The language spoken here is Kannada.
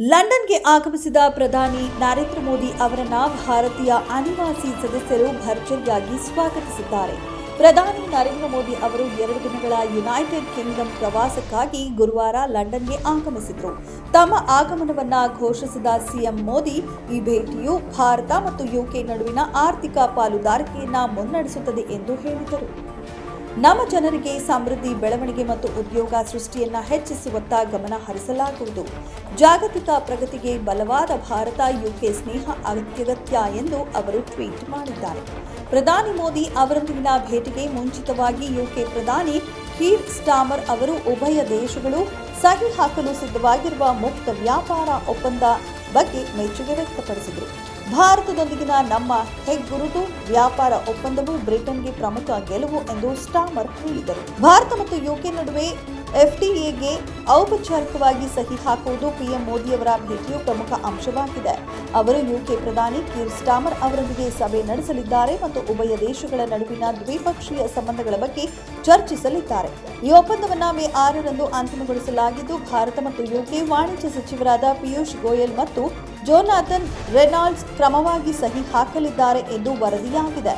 ಲಂಡನ್ಗೆ ಆಗಮಿಸಿದ ಪ್ರಧಾನಿ ನರೇಂದ್ರ ಮೋದಿ ಅವರನ್ನ ಭಾರತೀಯ ಅನಿವಾಸಿ ಸದಸ್ಯರು ಭರ್ಜರಿಯಾಗಿ ಸ್ವಾಗತಿಸಿದ್ದಾರೆ. ಪ್ರಧಾನಿ ನರೇಂದ್ರ ಮೋದಿ ಅವರು ಎರಡು ದಿನಗಳ ಯುನೈಟೆಡ್ ಕಿಂಗ್ಡಮ್ ಪ್ರವಾಸಕ್ಕಾಗಿ ಗುರುವಾರ ಲಂಡನ್ಗೆ ಆಗಮಿಸಿದರು. ತಮ್ಮ ಆಗಮನವನ್ನ ಘೋಷಿಸಿದ ಸಿಎಂ ಮೋದಿ, ಈ ಭೇಟಿಯು ಭಾರತ ಮತ್ತು ಯುಕೆ ನಡುವಿನ ಆರ್ಥಿಕ ಪಾಲುದಾರಿಕೆಯನ್ನ ಮುನ್ನಡೆಸುತ್ತದೆ ಎಂದು ಹೇಳಿದರು. ನಮ್ಮ ಜನರಿಗೆ ಸಮೃದ್ಧಿ, ಬೆಳವಣಿಗೆ ಮತ್ತು ಉದ್ಯೋಗ ಸೃಷ್ಟಿಯನ್ನ ಹೆಚ್ಚಿಸುವತ್ತ ಗಮನ ಹರಿಸಲಾಗುವುದು. ಜಾಗತಿಕ ಪ್ರಗತಿಗೆ ಬಲವಾದ ಭಾರತ ಯುಕೆ ಸ್ನೇಹ ಅತ್ಯಗತ್ಯ ಎಂದು ಅವರು ಟ್ವೀಟ್ ಮಾಡಿದ್ದಾರೆ. ಪ್ರಧಾನಿ ಮೋದಿ ಅವರೊಂದಿಗಿನ ಭೇಟಿಗೆ ಮುಂಚಿತವಾಗಿ ಯುಕೆ ಪ್ರಧಾನಿ ಕೀರ್ ಸ್ಟಾಮರ್ ಅವರು ಉಭಯ ದೇಶಗಳು ಸಹಿ ಹಾಕಲು ಸಿದ್ಧವಾಗಿರುವ ಮುಕ್ತ ವ್ಯಾಪಾರ ಒಪ್ಪಂದ ಬಗ್ಗೆ ಮೆಚ್ಚುಗೆ ವ್ಯಕ್ತಪಡಿಸಿದರು. ಭಾರತದೊಂದಿಗಿನ ನಮ್ಮ ಹೆಗ್ಗುರುತು ವ್ಯಾಪಾರ ಒಪ್ಪಂದವು ಬ್ರಿಟನ್ಗೆ ಪ್ರಮುಖ ಗೆಲುವು ಎಂದು ಸ್ಟಾಮರ್ ಹೇಳಿದರು. ಭಾರತ ಮತ್ತು ಯುಕೆ ನಡುವೆ ಎಫ್ಟಿಎಗೆ ಔಪಚಾರಿಕವಾಗಿ ಸಹಿ ಹಾಕುವುದು ಪಿಎಂ ಮೋದಿಯವರ ಭೇಟಿಯು ಪ್ರಮುಖ ಅಂಶವಾಗಿದೆ. ಅವರು ಯುಕೆ ಪ್ರಧಾನಿ ಕೀರ್ ಸ್ಟಾಮರ್ ಅವರೊಂದಿಗೆ ಸಭೆ ನಡೆಸಲಿದ್ದಾರೆ ಮತ್ತು ಉಭಯ ದೇಶಗಳ ನಡುವಿನ ದ್ವಿಪಕ್ಷೀಯ ಸಂಬಂಧಗಳ ಬಗ್ಗೆ ಚರ್ಚಿಸಲಿದ್ದಾರೆ. ಈ ಒಪ್ಪಂದವನ್ನು ಮೇ ಆರರಂದು ಅಂತಿಮಗೊಳಿಸಲಾಗಿದ್ದು, ಭಾರತ ಮತ್ತು ಯುಕೆ ವಾಣಿಜ್ಯ ಸಚಿವರಾದ ಪಿಯೂಷ್ ಗೋಯಲ್ ಮತ್ತು ಜೋನಾಥನ್ ರೆನಾಲ್ಡ್ಸ್ ಕ್ರಮವಾಗಿ ಸಹಿ ಹಾಕಲಿದ್ದಾರೆ ಎಂದು ವರದಿಯಾಗಿದೆ.